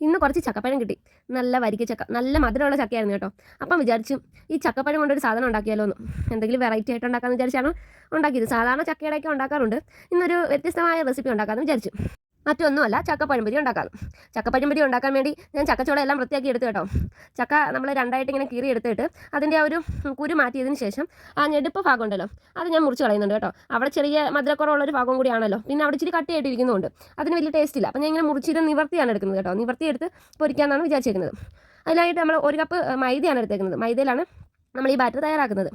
ഇന്ന് കുറച്ച് ചക്കപ്പഴം കിട്ടി. നല്ല വരിക്ക ചക്ക. നല്ല മധുരമുള്ള ചക്കയായിരുന്നു കേട്ടോ. അപ്പം വിചാരിച്ചു ഈ ചക്കപ്പഴം കൊണ്ടൊരു സാധനം ഉണ്ടാക്കിയാലോ എന്ന് എന്തെങ്കിലും വെറൈറ്റി ആയിട്ട് ഉണ്ടാക്കാമെന്ന് വിചാരിച്ചാണ് ഉണ്ടാക്കിയത്. സാധാരണ ചക്കയുടെയൊക്കെ ഉണ്ടാക്കാറുണ്ട്. ഇന്നൊരു വ്യത്യസ്തമായ റെസിപ്പി ഉണ്ടാക്കാമെന്ന് വിചാരിച്ചു. മറ്റൊന്നുമല്ല ചക്കപ്പഴംപൊരി ഉണ്ടാക്കാം ചക്ക ചക്കപ്പഴംപൊരി ഉണ്ടാക്കാൻ വേണ്ടി ഞാൻ ചക്കച്ചോളം എല്ലാം വൃത്തിയാക്കി എടുത്തു കേട്ടോ. ചക്ക നമ്മൾ രണ്ടായിട്ട് ഇങ്ങനെ കീറി എടുത്തിട്ട് അതിന്റെ ആ ഒരു കുരു മാറ്റിയതിന് ശേഷം ആ ഞെടുപ്പ് ഭാഗം ഉണ്ടല്ലോ അത് ഞാൻ മുറിച്ച് കളയുന്നുണ്ട് കേട്ടോ. അവിടെ ചെറിയ മധുരക്കുറവുള്ളൊരു ഭാഗം കൂടിയാണല്ലോ പിന്നെ അവിടെ ഇച്ചിരി കട്ടിയായിട്ടിരിക്കുന്നുണ്ട്. അതിന് വലിയ ടേസ്റ്റ് ഇല്ല. അപ്പം ഞാൻ ഇങ്ങനെ മുറിച്ചിട്ട് നിവർത്തിയാണ് എടുക്കുന്നത് കേട്ടോ. നിവർത്തിയെടുത്ത് പൊരിക്കാമെന്നാണ് വിചാരിച്ചിരിക്കുന്നത്. അതിനായിട്ട് നമ്മൾ ഒരു കപ്പ് മൈദയാണ് എടുത്തേക്കുന്നത്. മൈദയിലാണ് നമ്മൾ ഈ ബാറ്റർ തയ്യാറാക്കുന്നത്.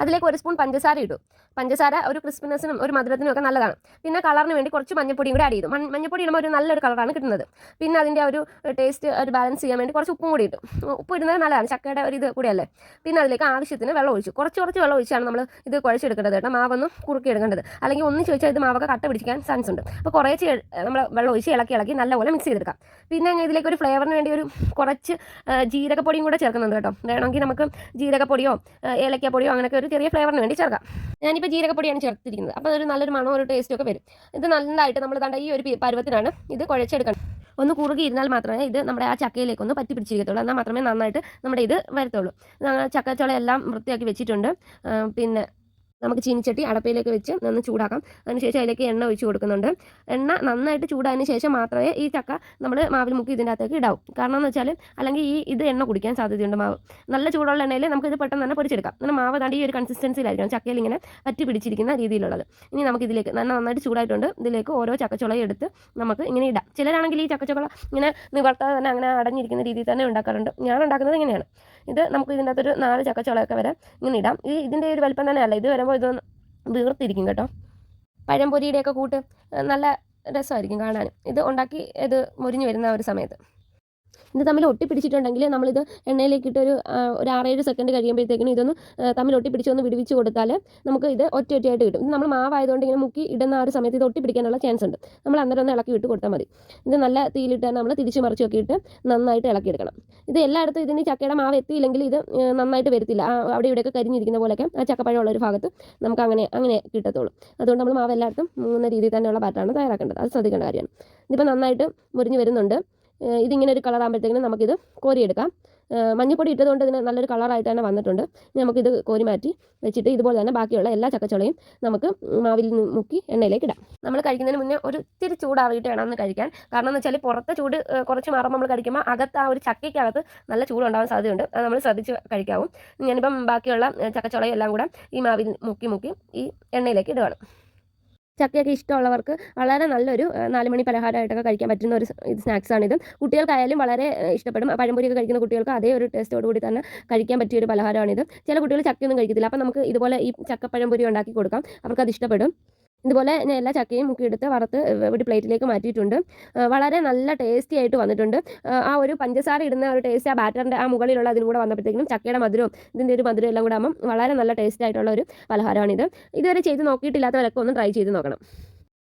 അതിലേക്ക് ഒരു സ്പൂൺ പഞ്ചസാര ഇടും. പഞ്ചസാര ഒരു ക്രിസ്പിനെസിനും ഒരു മധുരത്തിനും ഒക്കെ നല്ലതാണ്. പിന്നെ കളറിന് വേണ്ടി കുറച്ച് മഞ്ഞപ്പൊടിയും കൂടി ആഡ് ചെയ്തു. മഞ്ഞ- മഞ്ഞപ്പൊടി ഇടുമ്പോൾ ഒരു നല്ലൊരു കളറാണ് കിട്ടുന്നത്. പിന്നെ അതിന്റെ ഒരു ടേസ്റ്റ് ഒരു ബാലൻസ് ചെയ്യാൻ വേണ്ടി കുറച്ച് ഉപ്പും കൂടി ഇട്ടു ഉപ്പ് ഇടുന്നത് നല്ലതാണ്. ചക്കയുടെ ഒരു ഇത് കൂടിയല്ലേ? പിന്നെ അതിലേക്ക് ആവശ്യത്തിന് വെള്ളം ഒഴിച്ചു. കുറച്ച് കുറച്ച് വെള്ളം ഒഴിച്ചാണ് നമ്മൾ ഇത് കുഴച്ചെടുക്കേണ്ടത് കേട്ടോ. മാവൊന്നും കുറുക്കി എടുക്കേണ്ടത് അല്ലെങ്കിൽ ഒന്ന് ചോദിച്ചാൽ ഇത് മാവൊക്കെ കട്ട പിടിക്കാൻ ചാൻസ് ഉണ്ട്. അപ്പോൾ കുറേ നമ്മൾ വെള്ളം ഒഴിച്ച് ഇളക്കി ഇളക്കി നല്ലപോലെ മിക്സ് ചെയ്തെടുക്കാം. പിന്നെ ഞാൻ ഇതിലേക്ക് ഒരു ഫ്ലേവറിന് വേണ്ടി ഒരു കുറച്ച് ജീരകപ്പൊടിയും കൂടെ ചേർക്കുന്നുണ്ട് കേട്ടോ. വേണമെങ്കിൽ നമുക്ക് ജീരകപ്പൊടിയോ ഏലക്കപ്പൊടിയോ അങ്ങനെയൊക്കെ ഒരു ചെറിയ ഫ്ലേവറിന് വേണ്ടി ചേർക്കാം. ഞാനിപ്പോൾ ജീരകപ്പൊടിയാണ് ചേർത്തിരിക്കുന്നത്. അപ്പോൾ അതൊരു നല്ലൊരു മണവും ഒരു ടേസ്റ്റും ഒക്കെ വരും. ഇത് നല്ലതായിട്ട് നമ്മൾ കണ്ട ഈ ഒരു പരുവത്തിനാണ് ഇത് കുഴച്ചെടുക്കണം. ഒന്ന് കുറുകി ഇരുന്നാൽ മാത്രമേ ഇത് നമ്മുടെ ആ ചക്കയിലേക്ക് ഒന്ന് പറ്റി പിടിച്ചിരിക്കത്തുള്ളൂ. എന്നാൽ മാത്രമേ നന്നായിട്ട് നമ്മുടെ ഇത് വരത്തുള്ളൂ. ഞങ്ങൾ ചക്കച്ചുള എല്ലാം വൃത്തിയാക്കി വെച്ചിട്ടുണ്ട്. പിന്നെ നമുക്ക് ചീനിച്ചട്ടി അടപ്പയിലേക്ക് വെച്ച് നന്ന് ചൂടാക്കാം. അതിനുശേഷം അതിലേക്ക് എണ്ണ ഒഴിച്ച് കൊടുക്കുന്നുണ്ട്. എണ്ണ നന്നായിട്ട് ചൂടായതിന് ശേഷം മാത്രമേ ഈ ചക്ക നമ്മൾ മാവിൽ മുക്കി ഇതിന്റെ അകത്തേക്ക് ഇടാവും. കാരണം എന്ന് വെച്ചാൽ അല്ലെങ്കിൽ ഈ ഇത് എണ്ണ കുടിക്കാൻ സാധ്യതയുണ്ട് മാവ്. നല്ല ചൂടുള്ള എണ്ണയിൽ നമുക്ക് ഇത് പെട്ടെന്ന് തന്നെ പൊടിച്ചെടുക്കാം. അങ്ങനെ മാവ് താണ്ട് ഈ ഒരു കൺസിസ്റ്റൻസിയിലായിരിക്കണം ചക്കയിൽ ഇങ്ങനെ പറ്റി പിടിച്ചിരിക്കുന്ന രീതിയിലുള്ളത്. ഇനി നമുക്ക് ഇതിലേക്ക് നല്ല നന്നായിട്ട് ചൂടായിട്ടുണ്ട്. ഇതിലേക്ക് ഓരോ ചക്കച്ചുളയും എടുത്ത് നമുക്ക് ഇങ്ങനെ ഇടാം. ചിലരാണെങ്കിൽ ഈ ചക്കച്ചുള ഇങ്ങനെ നിവർത്താതെ തന്നെ അങ്ങനെ അടഞ്ഞിരിക്കുന്ന രീതിയിൽ തന്നെ ഉണ്ടാക്കാറുണ്ട്. ഞാൻ ഉണ്ടാക്കുന്നത് ഇങ്ങനെയാണ്. ഇത് നമുക്ക് ഇതിന്റെ അകത്തൊരു നാല് ചക്കച്ചുളയൊക്കെ വരെ ഇങ്ങനെ ഇടാം. ഈ ഇതിന്റെ ഒരു വലിപ്പം തന്നെയല്ല. ഇത് വരുമ്പോൾ ഇതൊന്ന് വീർത്തിരിക്കും കേട്ടോ. പഴംപൊരിയുടെയൊക്കെ കൂട്ട് നല്ല രസമായിരിക്കും കാണാൻ. ഇത് ഉണ്ടാക്കി ഇത് മുരിഞ്ഞു വരുന്ന ഒരു സമയത്ത്. ഇത് തമ്മിൽ ഒട്ടിപ്പിടിച്ചിട്ടുണ്ടെങ്കിൽ നമ്മളിത് എണ്ണയിലേക്ക് ഇട്ട് ഒരു ഒരു ആറേഴ് സെക്കൻഡ് കഴിയുമ്പോഴത്തേക്കിനും ഇതൊന്ന് തമ്മിൽ ഒട്ടിപ്പിടിച്ച് ഒന്ന് വിടുവിച്ച് കൊടുത്താൽ നമുക്ക് ഇത് ഒറ്റ ഒറ്റയായിട്ട് കിട്ടും. ഇത് നമ്മൾ മാവായതുകൊണ്ട് ഇങ്ങനെ മുക്കി ഇടുന്ന ആ ഒരു സമയത്ത് ഇത് ഒട്ടിപ്പിടിക്കാനുള്ള ചാൻസ് ഉണ്ട്. നമ്മൾ അന്നേരം ഒന്ന് ഇളക്കി വിട്ട് കൊടുത്താൽ മതി. ഇത് നല്ല തീയിലിട്ട് നമ്മൾ തിരിച്ച് മറിച്ച് നോക്കിയിട്ട് നന്നായിട്ട് ഇളക്കിയെടുക്കണം ഇത് എല്ലായിടത്തും ഇതിന് ചക്കയുടെ മാവ് എത്തിയില്ലെങ്കിൽ ഇത് നന്നായിട്ട് വരത്തില്ല. അവിടെ ഇവിടെയൊക്കെ കരിഞ്ഞിരിക്കുന്ന പോലെയൊക്കെ ആ ചക്കപ്പഴമുള്ള ഒരു ഭാഗത്ത് നമുക്ക് അങ്ങനെ അങ്ങനെ കിട്ടത്തുള്ളൂ. അതുകൊണ്ട് നമ്മൾ മാവ് എല്ലായിടത്തും മൂന്ന രീതിയിൽ തന്നെയുള്ള ബാറ്റാണ് തയ്യാറാക്കേണ്ടത്. അത് ശ്രദ്ധിക്കേണ്ട കാര്യമാണ്. ഇതിപ്പോൾ നന്നായിട്ട് മുറിഞ്ഞ് വരുന്നുണ്ട്. ഇതിങ്ങനെ ഒരു കളർ ആകുമ്പോഴത്തേക്കിനും നമുക്കിത് കോരിയെടുക്കാം. മഞ്ഞപ്പൊടി ഇട്ടതുകൊണ്ട് ഇതിന് നല്ലൊരു കളറായിട്ട് തന്നെ വന്നിട്ടുണ്ട്. നമുക്കിത് കോരി മാറ്റി വെച്ചിട്ട് ഇതുപോലെ തന്നെ ബാക്കിയുള്ള എല്ലാ ചക്കച്ചുളയും നമുക്ക് മാവിൽ മുക്കി എണ്ണയിലേക്ക് ഇടാം. നമ്മൾ കഴിക്കുന്നതിന് മുന്നേ ഒരു ഇത്തിരി ചൂടാറിയിട്ട് വേണം ഒന്ന് കഴിക്കാൻ. കാരണം എന്ന് വെച്ചാൽ പുറത്തെ ചൂട് കുറച്ച് മാറുമ്പോൾ നമ്മൾ കഴിക്കുമ്പോൾ അകത്ത് ആ ഒരു ചക്കയ്ക്കകത്ത് നല്ല ചൂടുണ്ടാകാൻ സാധ്യതയുണ്ട്. അത് നമ്മൾ ശ്രദ്ധിച്ച് കഴിക്കാവും. ഞാനിപ്പം ബാക്കിയുള്ള ചക്കച്ചുളയെല്ലാം കൂടെ ഈ മാവിൽ മുക്കി മുക്കി ഈ എണ്ണയിലേക്ക് ഇടുകയാണ് ചക്കയൊക്കെ ഇഷ്ടമുള്ളവർക്ക് വളരെ നല്ലൊരു നാലുമണി നാല് മണി പലഹാരമായിട്ടൊക്കെ കഴിക്കാൻ പറ്റുന്ന ഒരു സ്നാക്സാണിത്. കുട്ടികൾക്കായാലും വളരെ ഇഷ്ടപ്പെടും. പഴംപൊരിയൊക്കെ കഴിക്കുന്ന കുട്ടികൾക്ക് അതേ ഒരു ടേസ്റ്റോട് കൂടി തന്നെ കഴിക്കാൻ പറ്റിയ ഒരു പലഹാരമാണിത്. ചില കുട്ടികൾ ചക്കയൊന്നും കഴിക്കത്തില്ല. അപ്പം നമുക്ക് ഇതുപോലെ ഈ ചക്കപ്പഴംപൊരി ഉണ്ടാക്കി കൊടുക്കാം. അവർക്കത് ഇഷ്ടപ്പെടും. ഇതുപോലെ ഞാൻ എല്ലാ ചക്കയും മുക്കിയെടുത്ത് വറുത്ത് ഒരു പ്ലേറ്റിലേക്ക് മാറ്റിയിട്ടുണ്ട്. വളരെ നല്ല ടേസ്റ്റി ആയിട്ട് വന്നിട്ടുണ്ട്. ആ ഒരു പഞ്ചസാര ഇടുന്ന ഒരു ടേസ്റ്റ് ആ ബാറ്ററിന്റെ ആ മുകളിലുള്ള അതിനും വന്നപ്പോഴത്തേക്കും ചക്കയുടെ മധുരവും ഇതിന്റെ ഒരു മധുരം എല്ലാം കൂടെ ആകുമ്പം വളരെ നല്ല ടേസ്റ്റ് ആയിട്ടുള്ള ഒരു പലഹാരമാണിത്. ഇതുവരെ ചെയ്ത് നോക്കിയിട്ടില്ലാത്തവരൊക്കെ ഒന്ന് ട്രൈ ചെയ്ത് നോക്കണം.